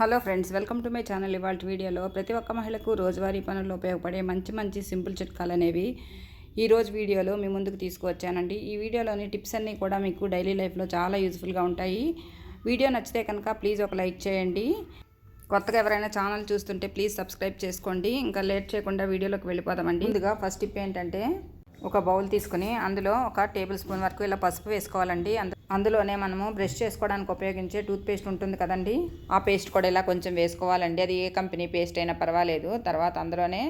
Hello friends welcome to my channel ఇవాళ వీడియోలో ప్రతి ఒక్క మహిళకు రోజువారీ పనుల్లో ఉపయోగపడే మంచి మంచి సింపుల్ చిట్కాలు అనేవి ఈ రోజు వీడియోలో మీ ముందుకు తీసుకువచ్చానండి. ఈ వీడియోలోని టిప్స్ అన్నీ కూడా మీకు డైలీ లైఫ్లో చాలా యూజ్ఫుల్గా ఉంటాయి. వీడియో నచ్చితే కనుక ప్లీజ్ ఒక లైక్ చేయండి. కొత్తగా ఎవరైనా ఛానల్ చూస్తుంటే ప్లీజ్ సబ్స్క్రైబ్ చేసుకోండి. ఇంకా లేట్ చేయకుండా వీడియోలోకి వెళ్ళిపోదామండి. ముందుగా ఫస్ట్ టిప్ ఏంటంటే ఒక బౌల్ తీసుకుని అందులో ఒక టేబుల్ స్పూన్ వరకు ఇలా పసుపు వేసుకోవాలండి. అందు అందులోనే మనము బ్రష్ చేసుకోవడానికి ఉపయోగించే టూత్ పేస్ట్ ఉంటుంది కదండి. ఆ పేస్ట్ కూడా ఇలా కొంచెం వేసుకోవాలండి. అది ఏ కంపెనీ పేస్ట్ అయినా పర్వాలేదు. తర్వాత అందులోనే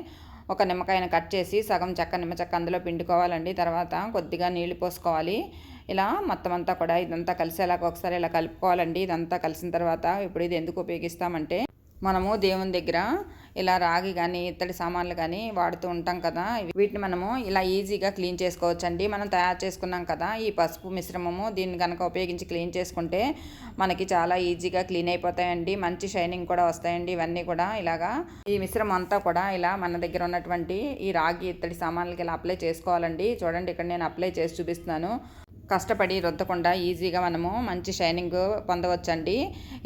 ఒక నిమ్మకాయను కట్ చేసి సగం చెక్క నిమ్మ చెక్క అందులో పిండుకోవాలండి. తర్వాత కొద్దిగా నీళ్ళు పోసుకోవాలి. ఇలా మొత్తం అంతా కూడా ఇదంతా కలిసేలాగా ఒకసారి ఇలా కలుపుకోవాలండి. ఇదంతా కలిసిన తర్వాత ఇప్పుడు ఇది ఎందుకు ఉపయోగిస్తామంటే మనము దేవుని దగ్గర ఇలా రాగి కానీ ఇత్తడి సామాన్లు కానీ వాడుతూ ఉంటాం కదా. వీటిని మనము ఇలా ఈజీగా క్లీన్ చేసుకోవచ్చండి. మనం తయారు చేసుకున్నాం కదా ఈ పసుపు మిశ్రమము. దీన్ని కనుక ఉపయోగించి క్లీన్ చేసుకుంటే మనకి చాలా ఈజీగా క్లీన్ అయిపోతాయండి. మంచి షైనింగ్ కూడా వస్తాయండి ఇవన్నీ కూడా. ఇలాగా ఈ మిశ్రమం అంతా కూడా ఇలా మన దగ్గర ఉన్నటువంటి ఈ రాగి ఇత్తడి సామాన్లకి ఇలా అప్లై చేసుకోవాలండి. చూడండి ఇక్కడ నేను అప్లై చేసి చూపిస్తున్నాను. కష్టపడి రుద్దకుండా ఈజీగా మనము మంచి షైనింగ్ పొందవచ్చండి.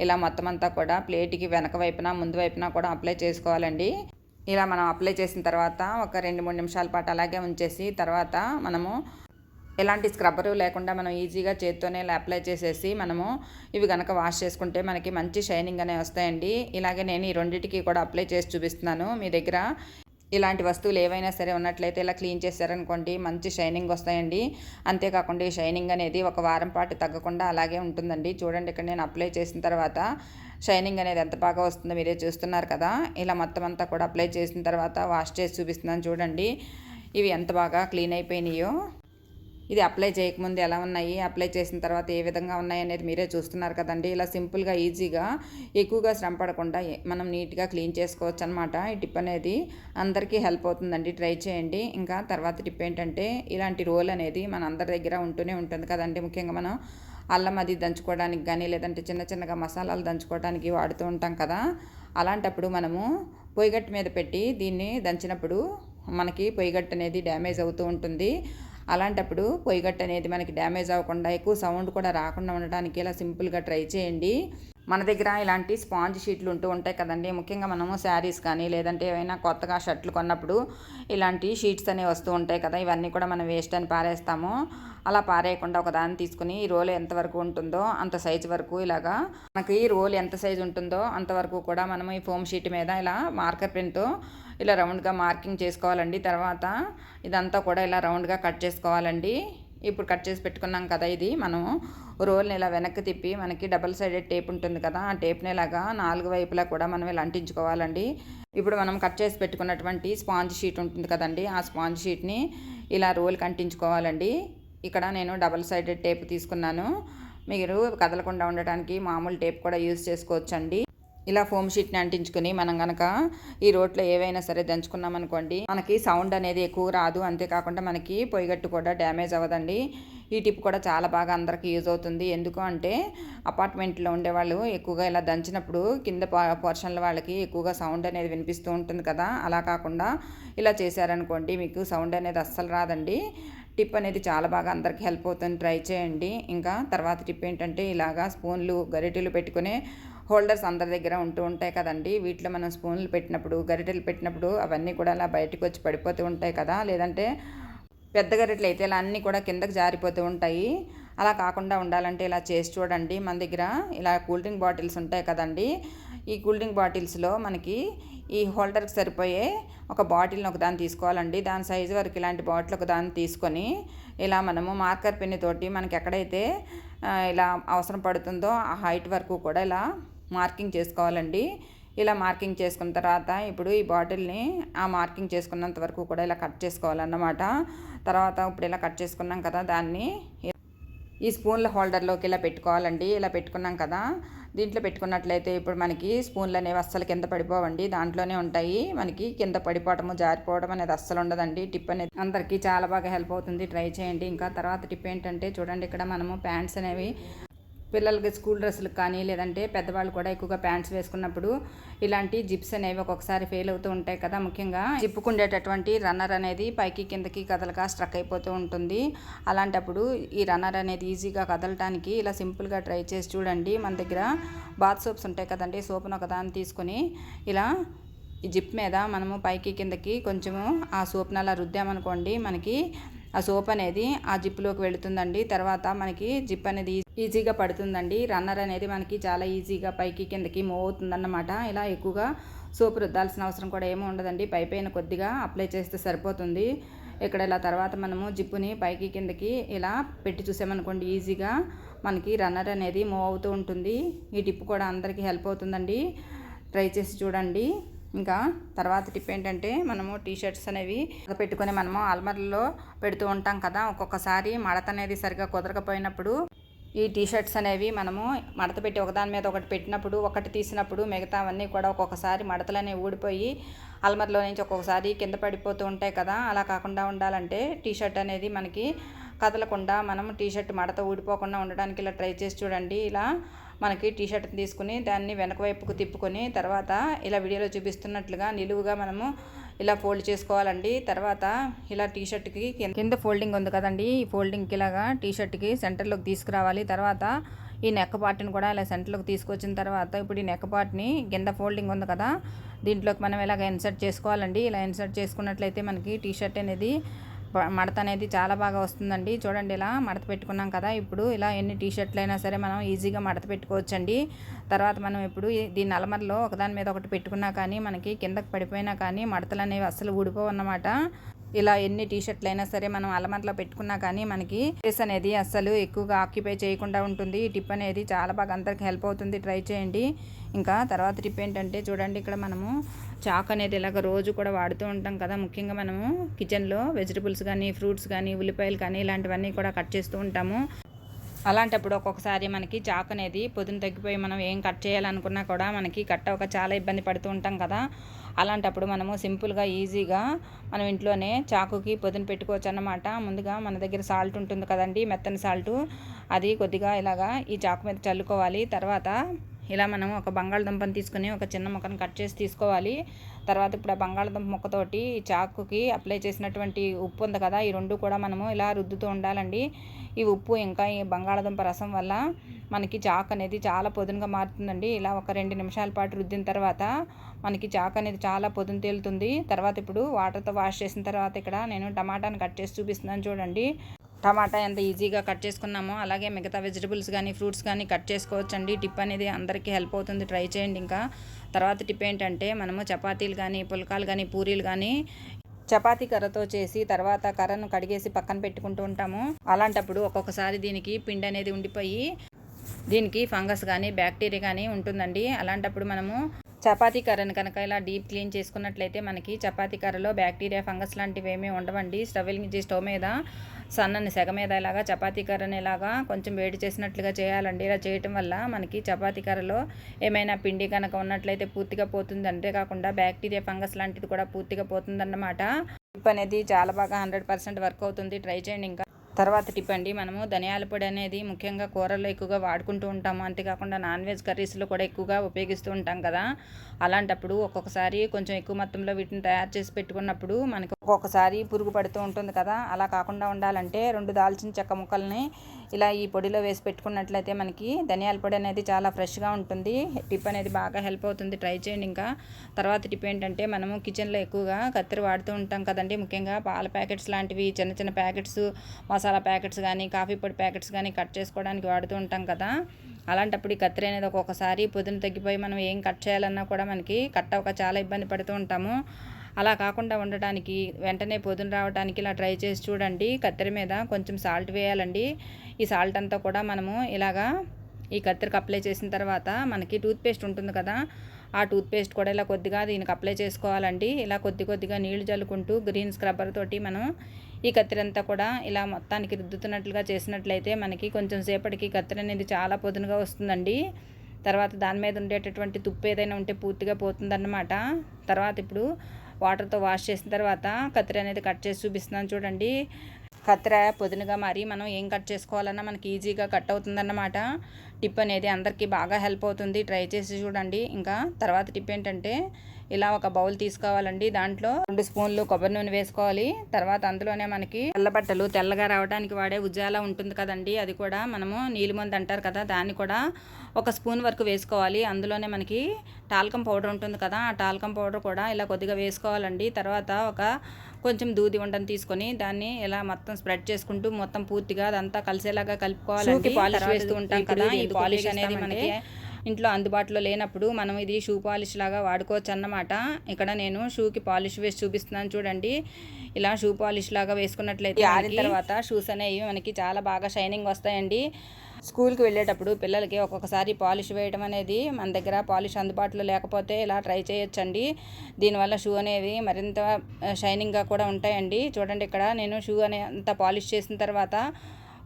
ఇలా మొత్తం అంతా కూడా ప్లేట్కి వెనక వైపున ముందు వైపున కూడా అప్లై చేసుకోవాలండి. ఇలా మనం అప్లై చేసిన తర్వాత ఒక రెండు మూడు నిమిషాల పాటు అలాగే ఉంచేసి తర్వాత మనము ఎలాంటి స్క్రబ్బరు లేకుండా మనం ఈజీగా చేత్తోనే ఇలా అప్లై చేసేసి మనము ఇవి కనుక వాష్ చేసుకుంటే మనకి మంచి షైనింగ్ అనేవి వస్తాయండి. ఇలాగే నేను ఈ రెండింటికి కూడా అప్లై చేసి చూపిస్తున్నాను. మీ దగ్గర ఇలాంటి వస్తువులు ఏవైనా సరే ఉన్నట్లయితే ఇలా క్లీన్ చేశారనుకోండి మంచి షైనింగ్ వస్తాయండి. అంతేకాకుండా ఈ షైనింగ్ అనేది ఒక వారం పాటు తగ్గకుండా అలాగే ఉంటుందండి. చూడండి ఇక్కడ నేను అప్లై చేసిన తర్వాత షైనింగ్ అనేది ఎంత బాగా వస్తుందో మీరే చూస్తున్నారు కదా. ఇలా మొత్తం అంతా కూడా అప్లై చేసిన తర్వాత వాష్ చేసి చూపిస్తున్నాను చూడండి. ఇవి ఎంత బాగా క్లీన్ అయిపోయినాయో. ఇది అప్లై చేయకముందు ఎలా ఉన్నాయి అప్లై చేసిన తర్వాత ఏ విధంగా ఉన్నాయి అనేది మీరే చూస్తున్నారు కదండి. ఇలా సింపుల్గా ఈజీగా ఎక్కువగా శ్రమ పడకుండా మనం నీట్గా క్లీన్ చేసుకోవచ్చు అనమాట ఈ టిప్ అనేది అందరికీ హెల్ప్ అవుతుందండి. ట్రై చేయండి. ఇంకా తర్వాత టిప్ ఏంటంటే ఇలాంటి రోల్ అనేది మన అందరి దగ్గర ఉంటూనే ఉంటుంది కదండి. ముఖ్యంగా మనం అల్లం అది దంచుకోవడానికి కానీ లేదంటే చిన్న చిన్నగా మసాలాలు దంచుకోవడానికి వాడుతూ ఉంటాం కదా. అలాంటప్పుడు మనము పొయ్యిగట్టు మీద పెట్టి దీన్ని దంచినప్పుడు మనకి పొయ్యిగట్టు అనేది డ్యామేజ్ అవుతూ ఉంటుంది. అలాంటప్పుడు పొయ్యిగట్టు అనేది మనకి డ్యామేజ్ అవ్వకుండా ఎక్కువ సౌండ్ కూడా రాకుండా ఉండడానికి ఇలా సింపుల్గా ట్రై చేయండి. మన దగ్గర ఇలాంటి స్పాంజ్ షీట్లు ఉంటూ ఉంటాయి కదండి. ముఖ్యంగా మనము శారీస్ కానీ లేదంటే ఏమైనా కొత్తగా షర్ట్లు కొన్నప్పుడు ఇలాంటి షీట్స్ అనేవి వస్తూ ఉంటాయి కదా. ఇవన్నీ కూడా మనం వేస్ట్ అని పారేస్తాము. అలా పారేయకుండా ఒక దాన్ని తీసుకుని ఈ రోల్ ఎంతవరకు ఉంటుందో అంత సైజు వరకు ఇలాగా మనకి రోల్ ఎంత సైజు ఉంటుందో అంతవరకు కూడా మనం ఈ ఫోమ్ షీట్ మీద ఇలా మార్కర్ పెన్తో ఇలా రౌండ్గా మార్కింగ్ చేసుకోవాలండి. తర్వాత ఇదంతా కూడా ఇలా రౌండ్గా కట్ చేసుకోవాలండి. ఇప్పుడు కట్ చేసి పెట్టుకున్నాం కదా ఇది. మనం రోల్ని ఇలా వెనక్కి తిప్పి మనకి డబల్ సైడెడ్ టేప్ ఉంటుంది కదా ఆ టేప్ని ఇలాగా నాలుగు వైపులా కూడా మనం ఇలా అంటించుకోవాలండి. ఇప్పుడు మనం కట్ చేసి పెట్టుకున్నటువంటి స్పాంజ్ షీట్ ఉంటుంది కదండి ఆ స్పాంజ్ షీట్ని ఇలా రోల్కి అంటించుకోవాలండి. ఇక్కడ నేను డబల్ సైడెడ్ టేప్ తీసుకున్నాను. మీరు కదలకుండా ఉండటానికి మామూలు టేప్ కూడా యూజ్ చేసుకోవచ్చండి. ఇలా ఫోమ్ షీట్ని అంటించుకుని మనం కనుక ఈ రోట్లో ఏవైనా సరే దంచుకున్నాం అనుకోండి మనకి సౌండ్ అనేది ఎక్కువ రాదు. అంతేకాకుండా మనకి పొయ్యిగట్టు కూడా డ్యామేజ్ అవ్వదండి. ఈ టిప్ కూడా చాలా బాగా అందరికీ యూజ్ అవుతుంది. ఎందుకు అంటే అపార్ట్మెంట్లో ఉండేవాళ్ళు ఎక్కువగా ఇలా దంచినప్పుడు కింద పోర్షన్ల వాళ్ళకి ఎక్కువగా సౌండ్ అనేది వినిపిస్తూ ఉంటుంది కదా. అలా కాకుండా ఇలా చేశారనుకోండి మీకు సౌండ్ అనేది అస్సలు రాదండి. టిప్ అనేది చాలా బాగా అందరికీ హెల్ప్ అవుతుంది. ట్రై చేయండి. ఇంకా తర్వాత టిప్ ఏంటంటే ఇలాగా స్పూన్లు గరిటెలు పెట్టుకునే హోల్డర్స్ అందరి దగ్గర ఉంటూ ఉంటాయి కదండి. వీటిలో మనం స్పూన్లు పెట్టినప్పుడు గరిటెలు పెట్టినప్పుడు అవన్నీ కూడా అలా బయటకు వచ్చి పడిపోతూ ఉంటాయి కదా. లేదంటే పెద్ద గరిటెలు అయితే ఇలా అన్నీ కూడా కిందకి జారిపోతూ ఉంటాయి. అలా కాకుండా ఉండాలంటే ఇలా చేసి చూడండి. మన దగ్గర ఇలా కూల్ డ్రింక్ బాటిల్స్ ఉంటాయి కదండి. ఈ కూల్ డ్రింక్ బాటిల్స్లో మనకి ఈ హోల్డర్కి సరిపోయే ఒక బాటిల్ని ఒక దాన్ని తీసుకోవాలండి. దాని సైజు వరకు ఇలాంటి బాటిల్ ఒక దాన్ని తీసుకొని ఇలా మనము మార్కర్ పెన్ తోటి మనకి ఎక్కడైతే ఇలా అవసరం పడుతుందో ఆ హైట్ వరకు కూడా ఇలా మార్కింగ్ చేసుకోవాలండి. ఇలా మార్కింగ్ చేసుకున్న తర్వాత ఇప్పుడు ఈ బాటిల్ని ఆ మార్కింగ్ చేసుకున్నంత వరకు కూడా ఇలా కట్ చేసుకోవాలన్నమాట. తర్వాత ఇప్పుడు ఇలా కట్ చేసుకున్నాం కదా దాన్ని. ఈ స్పూన్ల హోల్డర్లోకి ఇలా పెట్టుకోవాలండి. ఇలా పెట్టుకున్నాం కదా. దీంట్లో పెట్టుకున్నట్లయితే ఇప్పుడు మనకి స్పూన్లు అనేవి అస్సలు కింద పడిపోవండి. దాంట్లోనే ఉంటాయి. మనకి కింద పడిపోవటము జారిపోవడం అనేది అస్సలు ఉండదండి. టిప్ అనేది అందరికీ చాలా బాగా హెల్ప్ అవుతుంది. ట్రై చేయండి. ఇంకా తర్వాత టిప్ ఏంటంటే చూడండి. ఇక్కడ మనము ప్యాంట్స్ అనేవి పిల్లలకి స్కూల్ డ్రెస్సులకు కానీ లేదంటే పెద్దవాళ్ళు కూడా ఎక్కువగా ప్యాంట్స్ వేసుకున్నప్పుడు ఇలాంటి జిప్స్ అనేవి ఒక్కొక్కసారి ఫెయిల్ అవుతూ ఉంటాయి కదా ముఖ్యంగా. జిప్పుకుండేటటువంటి రన్నర్ అనేది పైకి కిందకి కదలక స్ట్రక్ అయిపోతూ ఉంటుంది. అలాంటప్పుడు ఈ రన్నర్ అనేది ఈజీగా కదలటానికి ఇలా సింపుల్గా ట్రై చేసి చూడండి. మన దగ్గర బాత్ సోప్స్ ఉంటాయి కదండి సోప్ను ఒకదాన్ని తీసుకొని ఇలా ఈ జిప్ మీద మనము పైకి కిందకి కొంచెము ఆ సోప్ని అలా రుద్దామనుకోండి మనకి ఆ సోప్ అనేది ఆ జిప్లోకి వెళుతుందండి. తర్వాత మనకి జిప్ అనేది ఈజీగా పడుతుందండి. రన్నర్ అనేది మనకి చాలా ఈజీగా పైకి కిందకి మూవ్ అవుతుందన్నమాట. ఇలా ఎక్కువగా సోప్ రుద్దాల్సిన అవసరం కూడా ఏమీ ఉండదండి. పై పైన కొద్దిగా అప్లై చేస్తే సరిపోతుంది. ఇక్కడ ఇలా తర్వాత మనము జిప్పుని పైకి కిందకి ఇలా పెట్టి చూసామనుకోండి ఈజీగా మనకి రన్నర్ అనేది మూవ్ అవుతూ ఉంటుంది. ఈ టిప్ కూడా అందరికీ హెల్ప్ అవుతుందండి. ట్రై చేసి చూడండి. ఇంకా తర్వాత టిప్ ఏంటంటే మనము టీ షర్ట్స్ అనేవి పెట్టుకొని మనము అల్మర్లో పెడుతూ ఉంటాం కదా ఒక్కొక్కసారి మడత అనేది సరిగా కుదరకపోయినప్పుడు ఈ టీ షర్ట్స్ అనేవి మనము మడత పెట్టి ఒకదాని మీద ఒకటి పెట్టినప్పుడు ఒకటి తీసినప్పుడు మిగతావన్నీ కూడా ఒక్కొక్కసారి మడతలు అనేవి ఊడిపోయి అల్మర్లో నుంచి ఒక్కొక్కసారి కింద పడిపోతూ ఉంటాయి కదా. అలా కాకుండా ఉండాలంటే టీ షర్ట్ అనేది మనకి కదలకుండా మనం టీ షర్ట్ మడత ఊడిపోకుండా ఉండడానికి ఇలా ట్రై చేసి చూడండి. ఇలా మనకి టీ షర్ట్ తీసుకుని దాన్ని వెనక వైపుకు తిప్పుకొని తర్వాత ఇలా వీడియోలో చూపిస్తున్నట్లుగా నిలువుగా మనము ఇలా ఫోల్డ్ చేసుకోవాలండి. తర్వాత ఇలా టీ షర్ట్కి కింద ఫోల్డింగ్ ఉంది కదండి. ఈ ఫోల్డింగ్కి ఇలాగా టీ షర్ట్కి సెంటర్లోకి తీసుకురావాలి. తర్వాత ఈ నెక్ పార్ట్ని కూడా ఇలా సెంటర్లోకి తీసుకొచ్చిన తర్వాత ఇప్పుడు ఈ నెక్ పార్ట్ని కింద ఫోల్డింగ్ ఉంది కదా దీంట్లోకి మనం ఇలాగ ఇన్సర్ట్ చేసుకోవాలండి. ఇలా ఇన్సర్ట్ చేసుకున్నట్లయితే మనకి టీ షర్ట్ అనేది మడత అనేది చాలా బాగా వస్తుందండి. చూడండి ఇలా మడత పెట్టుకున్నాం కదా ఇప్పుడు ఇలా ఎన్ని టీ షర్ట్లు అయినా సరే మనం ఈజీగా మడత పెట్టుకోవచ్చండి. తర్వాత మనం ఇప్పుడు దీని అలమరలో ఒకదాని మీద ఒకటి పెట్టుకున్నా కానీ మనకి కిందకి పడిపోయినా కానీ మడతలు అనేవి అస్సలు ఊడిపోవన్నమాట ఇలా ఎన్ని టీ షర్ట్లు అయినా సరే మనం అలమరలో పెట్టుకున్నా కానీ మనకి ఫేస్ అనేది అస్సలు ఎక్కువగా ఆక్యుపై చేయకుండా ఉంటుంది. ఈ టిప్ అనేది చాలా బాగా అందరికి హెల్ప్ అవుతుంది. ట్రై చేయండి. ఇంకా తర్వాత టిప్ ఏంటంటే చూడండి ఇక్కడ మనము చాక్ అనేది ఇలాగ రోజు కూడా వాడుతూ ఉంటాం కదా. ముఖ్యంగా మనము కిచెన్లో వెజిటబుల్స్ కానీ ఫ్రూట్స్ కానీ ఉల్లిపాయలు కానీ ఇలాంటివన్నీ కూడా కట్ చేస్తూ ఉంటాము. అలాంటప్పుడు ఒక్కొక్కసారి మనకి చాక్ అనేది పొద్దున తగ్గిపోయి మనం ఏం కట్ చేయాలనుకున్నా కూడా మనకి కట్ అవ్వక చాలా ఇబ్బంది పడుతూ ఉంటాం కదా. అలాంటప్పుడు మనము సింపుల్గా ఈజీగా మనం ఇంట్లోనే చాకుకి పొద్దున పెట్టుకోవచ్చు అన్నమాట. ముందుగా మన దగ్గర సాల్ట్ ఉంటుంది కదండి మెత్తని సాల్ట్. అది కొద్దిగా ఇలాగా ఈ చాకు మీద చల్లుకోవాలి. తర్వాత ఇలా మనం ఒక బంగాళదుంపను తీసుకుని ఒక చిన్న ముక్కను కట్ చేసి తీసుకోవాలి. తర్వాత ఇప్పుడు ఆ బంగాళదుంప ముక్కతోటి చాకుకి అప్లై చేసినటువంటి ఉప్పు ఉంది కదా ఈ రెండు కూడా మనము ఇలా రుద్దుతూ ఉండాలండి. ఈ ఉప్పు ఇంకా ఈ బంగాళదుంప రసం వల్ల మనకి చాకు అనేది చాలా పొదునుగా మారుతుందండి. ఇలా ఒక రెండు నిమిషాల పాటు రుద్దిన తర్వాత మనకి చాకు అనేది చాలా పొదును తేలుతుంది. తర్వాత ఇప్పుడు వాటర్తో వాష్ చేసిన తర్వాత ఇక్కడ నేను టమాటాని కట్ చేసి చూపిస్తున్నాను చూడండి. టమాటా ఎంత ఈజీగా కట్ చేసుకున్నామో అలాగే మిగతా వెజిటబుల్స్ కానీ ఫ్రూట్స్ కానీ కట్ చేసుకోవచ్చండి. టిప్ అనేది అందరికీ హెల్ప్ అవుతుంది. ట్రై చేయండి ఇంకా. తర్వాత టిప్ ఏంటంటే మనము చపాతీలు కానీ పుల్కాలు కానీ పూరీలు కానీ చపాతీ కర్రతో చేసి తర్వాత కర్రను కడిగేసి పక్కన పెట్టుకుంటూ ఉంటాము. అలాంటప్పుడు ఒక్కొక్కసారి దీనికి పిండి అనేది ఉండిపోయి దీనికి ఫంగస్ కానీ బ్యాక్టీరియా కానీ ఉంటుందండి. అలాంటప్పుడు మనము చపాతీ కర్రను కనుక ఇలా డీప్ క్లీన్ చేసుకున్నట్లయితే మనకి చపాతీ కర్రలో బ్యాక్టీరియా ఫంగస్ లాంటివి ఏమీ ఉండవండి. స్టవ్ స్టవ్ మీద సన్నని సెగ మీద ఇలాగా చపాతీ కర్రని ఇలాగా కొంచెం వేడి చేసినట్లుగా చేయాలండి. ఇలా చేయటం వల్ల మనకి చపాతీ కర్రలో ఏమైనా పిండి కనుక ఉన్నట్లయితే పూర్తిగా పోతుంది. అంతేకాకుండా బ్యాక్టీరియా ఫంగస్ లాంటిది కూడా పూర్తిగా పోతుందన్నమాట. టిప్ అనేది చాలా బాగా హండ్రెడ్ పర్సెంట్ వర్క్ అవుతుంది. ట్రై చేయండి ఇంకా. తర్వాత టిప్ అండి. మనము ధనియాల పొడి అనేది ముఖ్యంగా కూరల్లో ఎక్కువగా వాడుకుంటూ ఉంటాము. అంతేకాకుండా నాన్ వెజ్ కర్రీస్లో కూడా ఎక్కువగా ఉపయోగిస్తూ ఉంటాం కదా. అలాంటప్పుడు ఒక్కొక్కసారి కొంచెం ఎక్కువ మొత్తంలో వీటిని తయారు చేసి పెట్టుకున్నప్పుడు మనకి ఒక్కొక్కసారి పురుగు పడుతూ ఉంటుంది కదా అలా కాకుండా ఉండాలంటే రెండు దాల్చిన చెక్క ముక్కల్ని ఇలా ఈ పొడిలో వేసి పెట్టుకున్నట్లయితే మనకి ధనియాల పొడి అనేది చాలా ఫ్రెష్గా ఉంటుంది. టిప్ అనేది బాగా హెల్ప్ అవుతుంది. ట్రై చేయండి ఇంకా. తర్వాత టిప్ ఏంటంటే మనము కిచెన్లో ఎక్కువగా కత్తెర వాడుతూ ఉంటాం కదండి. ముఖ్యంగా పాల ప్యాకెట్స్ లాంటివి చిన్న చిన్న ప్యాకెట్స్ మసాలా ప్యాకెట్స్ కానీ కాఫీ పొడి ప్యాకెట్స్ కానీ కట్ చేసుకోవడానికి వాడుతూ ఉంటాం కదా. అలాంటప్పుడు ఈ కత్తిరి అనేది ఒక్కొక్కసారి పొద్దున తగ్గిపోయి మనం ఏం కట్ చేయాలన్నా కూడా మనకి కట్ అవ్వక చాలా ఇబ్బంది పడుతూ ఉంటాము. అలా కాకుండా ఉండటానికి వెంటనే పొద్దున రావడానికి ఇలా ట్రై చేసి చూడండి. కత్తెర మీద కొంచెం సాల్ట్ వేయాలండి. ఈ సాల్ట్ అంతా కూడా మనము ఇలాగా ఈ కత్తెరకు అప్లై చేసిన తర్వాత మనకి టూత్పేస్ట్ ఉంటుంది కదా ఆ టూత్పేస్ట్ కూడా ఇలా కొద్దిగా దీనికి అప్లై చేసుకోవాలండి. ఇలా కొద్ది కొద్దిగా నీళ్ళు చల్లుకుంటూ గ్రీన్ స్క్రబ్బర్ తోటి మనం ఈ కత్తెర అంతా కూడా ఇలా మొత్తానికి రుద్దుతున్నట్లుగా చేసినట్లయితే మనకి కొంచెం సేపటికి కత్తెర అనేది చాలా పొదునుగా వస్తుందండి. తర్వాత దాని మీద ఉండేటటువంటి తుప్పు ఏదైనా ఉంటే పూర్తిగా పోతుందన్నమాట. తర్వాత ఇప్పుడు వాటర్తో వాష్ చేసిన తర్వాత కత్తిరి అనేది కట్ చేసి చూపిస్తున్నాను చూడండి. కత్తిర పొదునుగా మరి మనం ఏం కట్ చేసుకోవాలన్నా మనకి ఈజీగా కట్ అవుతుందన్నమాట. టిప్ అనేది అందరికీ బాగా హెల్ప్ అవుతుంది. ట్రై చేసి చూడండి. ఇంకా తర్వాత టిప్ ఏంటంటే ఇలా ఒక బౌల్ తీసుకోవాలండి. దాంట్లో రెండు స్పూన్లు కొబ్బరి నూనె వేసుకోవాలి. తర్వాత అందులోనే మనకి తెల్ల బట్టలు తెల్లగా రావడానికి వాడే ఉజ్జాల ఉంటుంది కదండి. అది కూడా మనము నీలిమంది అంటారు కదా దాన్ని కూడా ఒక స్పూన్ వరకు వేసుకోవాలి. అందులోనే మనకి టాల్కం పౌడర్ ఉంటుంది కదా ఆ టాల్కం పౌడర్ కూడా ఇలా కొద్దిగా వేసుకోవాలండి. తర్వాత ఒక కొంచెం దూది ఉండని తీసుకొని దాన్ని ఇలా మొత్తం స్ప్రెడ్ చేసుకుంటూ మొత్తం పూర్తిగా అదంతా కలిసేలాగా కలుపుకోవాలి పాలిష్ వేస్తూ ఉంటాం కదా ఈ పాలిష్ అనేది మనకి ఇంట్లో అందుబాటులో లేనప్పుడు మనం ఇది షూ పాలిష్ లాగా వాడుకోవచ్చు అన్నమాట. ఇక్కడ నేను షూకి పాలిష్ వేసి చూపిస్తున్నాను చూడండి. ఇలా షూ పాలిష్ లాగా వేసుకున్నట్లయితే ఆరిన తర్వాత షూస్ అనేవి మనకి చాలా బాగా షైనింగ్ వస్తాయండి. స్కూల్కి వెళ్ళేటప్పుడు పిల్లలకి ఒక్కొక్కసారి పాలిష్ వేయడం అనేది మన దగ్గర పాలిష్ అందుబాటులో లేకపోతే ఇలా ట్రై చేయొచ్చండి. దీనివల్ల షూ అనేవి మరింత షైనింగ్గా కూడా ఉంటాయండి. చూడండి ఇక్కడ నేను షూ అనే అంత పాలిష్ చేసిన తర్వాత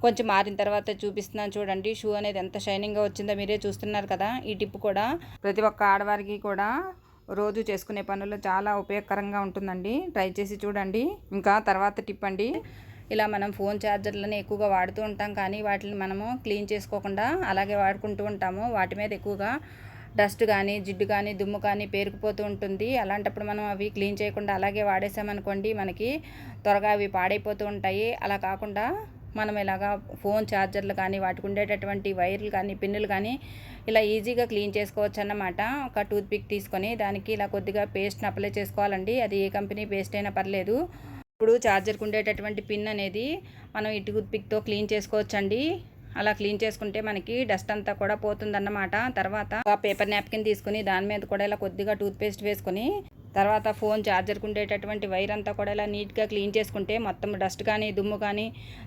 కొంచెం మారిన తర్వాత చూపిస్తున్నాను చూడండి. షూ అనేది ఎంత షైనింగ్గా వచ్చిందో మీరే చూస్తున్నారు కదా ఈ టిప్ కూడా. ప్రతి ఒక్క ఆడవారికి కూడా రోజు చేసుకునే పనుల్లో చాలా ఉపయోగకరంగా ఉంటుందండి. ట్రై చేసి చూడండి. ఇంకా తర్వాత టిప్ అండి. ఇలా మనం ఫోన్ ఛార్జర్లను ఎక్కువగా వాడుతూ ఉంటాం కానీ వాటిని మనము క్లీన్ చేసుకోకుండా అలాగే వాడుకుంటూ ఉంటాము. వాటి మీద ఎక్కువగా డస్ట్ కానీ జిడ్డు కానీ దుమ్ము కానీ పేరుకుపోతూ ఉంటుంది. అలాంటప్పుడు మనం అవి క్లీన్ చేయకుండా అలాగే వాడేసామనుకోండి మనకి త్వరగా అవి పాడైపోతూ ఉంటాయి. అలా కాకుండా మనం ఇలాగా ఫోన్ ఛార్జర్లు కానీ వాటికి ఉండేటటువంటి వైర్లు కానీ పిన్నులు కానీ ఇలా ఈజీగా క్లీన్ చేసుకోవచ్చు అన్నమాట. ఒక టూత్ పిక్ తీసుకొని దానికి ఇలా కొద్దిగా పేస్ట్ని అప్లై చేసుకోవాలండి. అది ఏ కంపెనీ పేస్ట్ అయినా పర్లేదు. ఇప్పుడు ఛార్జర్కి ఉండేటటువంటి పిన్ అనేది మనం ఈ టూత్ పిక్తో క్లీన్ చేసుకోవచ్చండి. అలా క్లీన్ చేసుకుంటే మనకి డస్ట్ అంతా కూడా పోతుందన్నమాట. తర్వాత పేపర్ నాప్కిన్ తీసుకుని దాని మీద కూడా ఇలా కొద్దిగా టూత్ పేస్ట్ వేసుకొని తర్వాత ఫోన్ ఛార్జర్కి ఉండేటటువంటి వైర్ అంతా కూడా ఇలా నీట్గా క్లీన్ చేసుకుంటే మొత్తం డస్ట్ కానీ దుమ్ము కానీ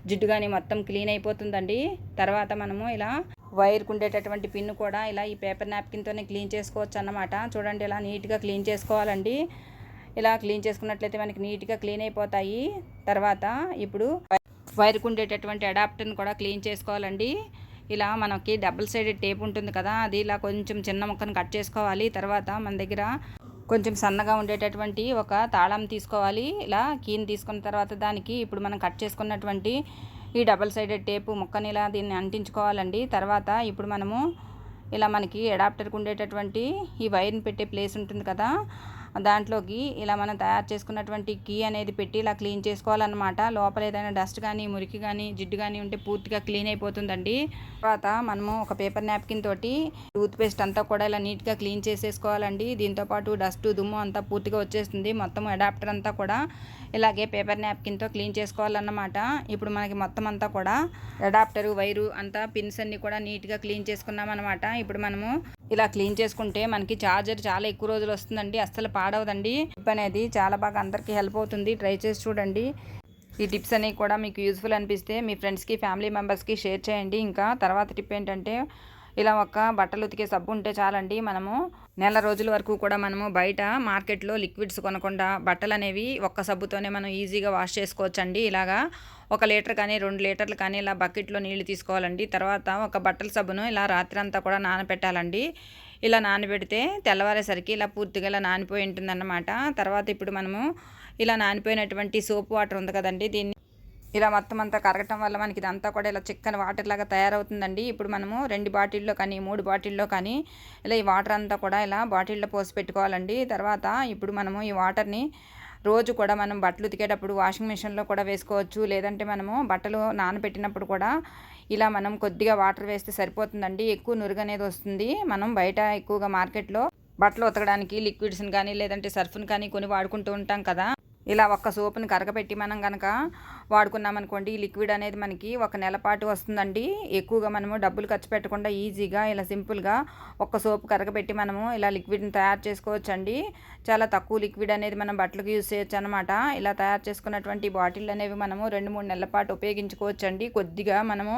జిడ్డు కానీ మొత్తం క్లీన్ అయిపోతుందండి. తర్వాత మనము ఇలా వైర్కి ఉండేటటువంటి పిన్ కూడా ఇలా ఈ పేపర్ నాప్కిన్తోనే క్లీన్ చేసుకోవచ్చు అన్నమాట. చూడండి ఇలా నీట్గా క్లీన్ చేసుకోవాలండి. ఇలా క్లీన్ చేసుకున్నట్లయితే మనకి నీట్గా క్లీన్ అయిపోతాయి. తర్వాత ఇప్పుడు వైర్కు ఉండేటటువంటి అడాప్టర్ని కూడా క్లీన్ చేసుకోవాలండి. ఇలా మనకి డబుల్ సైడెడ్ టేప్ ఉంటుంది కదా అది ఇలా కొంచెం చిన్న ముక్కను కట్ చేసుకోవాలి. తర్వాత మన దగ్గర కొంచెం సన్నగా ఉండేటటువంటి ఒక తాళం తీసుకోవాలి. ఇలా కీని తీసుకున్న తర్వాత దానికి ఇప్పుడు మనం కట్ చేసుకున్నటువంటి ఈ డబల్ సైడెడ్ టేపు ముక్కని ఇలా దీన్ని అంటించుకోవాలండి. తర్వాత ఇప్పుడు మనము ఇలా మనకి అడాప్టర్కి ఉండేటటువంటి ఈ వైర్ని పెట్టే ప్లేస్ ఉంటుంది కదా దాంట్లోకి ఇలా మనం తయారు చేసుకున్నటువంటి కీ అనేది పెట్టి ఇలా క్లీన్ చేసుకోవాలన్నమాట. లోపల ఏదైనా డస్ట్ కానీ మురికి కానీ జిడ్డు కానీ ఉంటే పూర్తిగా క్లీన్ అయిపోతుందండి. తర్వాత మనము ఒక పేపర్ నాప్కిన్ తోటి టూత్ పేస్ట్ అంతా కూడా ఇలా నీట్గా క్లీన్ చేసేసుకోవాలండి. దీంతోపాటు డస్ట్ దుమ్ము అంతా పూర్తిగా వచ్చేస్తుంది. మొత్తం అడాప్టర్ అంతా కూడా ఇలాగే పేపర్ నాప్కిన్తో క్లీన్ చేసుకోవాలన్నమాట. ఇప్పుడు మనకి మొత్తం అంతా కూడా అడాప్టరు వైరు అంతా పిన్స్ అన్ని కూడా నీట్గా క్లీన్ చేసుకున్నాం అనమాట ఇప్పుడు మనము ఇలా క్లీన్ చేసుకుంటే మనకి ఛార్జర్ చాలా ఎక్కువ రోజులు వస్తుందండి. అస్సలు పాడవదండి. టిప్ అనేది చాలా బాగా అందరికీ హెల్ప్ అవుతుంది. ట్రై చేసి చూడండి. ఈ టిప్స్ అనేవి కూడా మీకు యూజ్ఫుల్ అనిపిస్తే మీ ఫ్రెండ్స్కి ఫ్యామిలీ మెంబర్స్కి షేర్ చేయండి. ఇంకా తర్వాత టిప్ ఏంటంటే ఇలా ఒక బట్టలు ఉతికే సబ్బు ఉంటే చాలండి మనము నెల రోజుల వరకు కూడా మనము బయట మార్కెట్లో లిక్విడ్స్ కొనకుండా బట్టలు అనేవి ఒక్క సబ్బుతోనే మనం ఈజీగా వాష్ చేసుకోవచ్చండి. ఇలాగా ఒక లీటర్ కానీ రెండు లీటర్లు కానీ ఇలా బకెట్లో నీళ్ళు తీసుకోవాలండి. తర్వాత ఒక బట్టల సబ్బును ఇలా రాత్రి అంతా కూడా నానబెట్టాలండి. ఇలా నానబెడితే తెల్లవారేసరికి ఇలా పూర్తిగా ఇలా నానిపోయి ఉంటుందన్నమాట. తర్వాత ఇప్పుడు మనము ఇలా నానిపోయినటువంటి సోప్ వాటర్ ఉంది కదండి దీన్ని ఇలా మొత్తం అంతా కరగటం వల్ల మనకి ఇదంతా కూడా ఇలా చిక్కని వాటర్ లాగా తయారవుతుందండి. ఇప్పుడు మనము రెండు బాటిల్లో కానీ మూడు బాటిల్లో కానీ ఇలా ఈ వాటర్ అంతా కూడా ఇలా బాటిల్లో పోసి పెట్టుకోవాలండి. తర్వాత ఇప్పుడు మనము ఈ వాటర్ని రోజు కూడా మనం బట్టలు ఉతికేటప్పుడు వాషింగ్ మిషన్లో కూడా వేసుకోవచ్చు. లేదంటే మనము బట్టలు నానబెట్టినప్పుడు కూడా ఇలా మనం కొద్దిగా వాటర్ వేస్తే సరిపోతుందండి. ఎక్కువ నురుగు అనేది వస్తుంది. మనం బయట ఎక్కువగా మార్కెట్లో బట్టలు ఉతకడానికి లిక్విడ్స్ని కానీ లేదంటే సర్ఫ్ని కానీ కొని వాడుకుంటూ ఉంటాం కదా. ఇలా ఒక్క సోపుని కరగపెట్టి మనం కనుక వాడుకున్నామనుకోండి ఈ లిక్విడ్ అనేది మనకి ఒక నెల పాటు వస్తుందండి. ఎక్కువగా మనము డబ్బులు ఖర్చు పెట్టకుండా ఈజీగా ఇలా సింపుల్గా ఒక్క సోపు కరగపెట్టి మనము ఇలా లిక్విడ్ని తయారు చేసుకోవచ్చండి. చాలా తక్కువ లిక్విడ్ అనేది మనం బట్టలకు యూజ్ చేయొచ్చు అనమాట ఇలా తయారు చేసుకున్నటువంటి బాటిల్ అనేవి మనము రెండు మూడు నెలల పాటు ఉపయోగించుకోవచ్చండి. కొద్దిగా మనము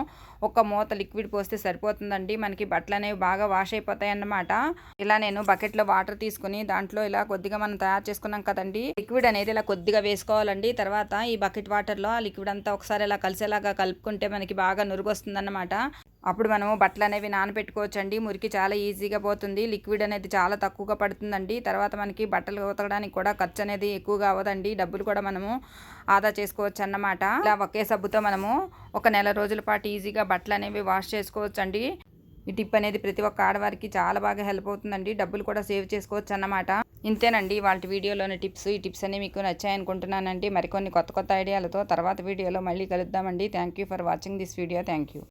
ఒక మూత లిక్విడ్ పోస్తే సరిపోతుందండి. మనకి బట్టలు అనేవి బాగా వాష్ అయిపోతాయి అన్నమాట. ఇలా నేను బకెట్లో వాటర్ తీసుకుని దాంట్లో ఇలా కొద్దిగా మనం తయారు చేసుకున్నాం కదండి. లిక్విడ్ అనేది ఇలా కొద్ది కొద్దిగా వేసుకోవాలండి. తర్వాత ఈ బకెట్ వాటర్లో ఆ లిక్విడ్ అంతా ఒకసారి ఇలా కలిసేలాగా కలుపుకుంటే మనకి బాగా నురుగు వస్తుందన్నమాట అప్పుడు మనము బట్టలు అనేవి నానబెట్టుకోవచ్చండి. మురికి చాలా ఈజీగా పోతుంది. లిక్విడ్ అనేది చాలా తక్కువగా పడుతుందండి. తర్వాత మనకి బట్టలు ఉతకడానికి కూడా ఖర్చు అనేది ఎక్కువగా అవ్వదండి. డబ్బులు కూడా మనము ఆదా చేసుకోవచ్చు అన్నమాట ఇలా ఒకే సబ్బుతో మనము ఒక నెల రోజుల పాటు ఈజీగా బట్టలు అనేవి వాష్ చేసుకోవచ్చండి. ఈ టిప్ అనేది ప్రతి ఒక్క ఆడవారికి చాలా బాగా హెల్ప్ అవుతుందండి. డబ్బులు కూడా సేవ్ చేసుకోవచ్చు అన్నమాట ఇంతేనండి వాళ్ళ వీడియోలోని టిప్స్. ఈ టిప్స్ అన్ని మీకు నచ్చాయనుకుంటున్నానండి. మరికొన్ని కొత్త కొత్త ఐడియాలతో తర్వాత వీడియోలో మళ్ళీ కలుద్దామండి. Thank you for watching this video. Thank you.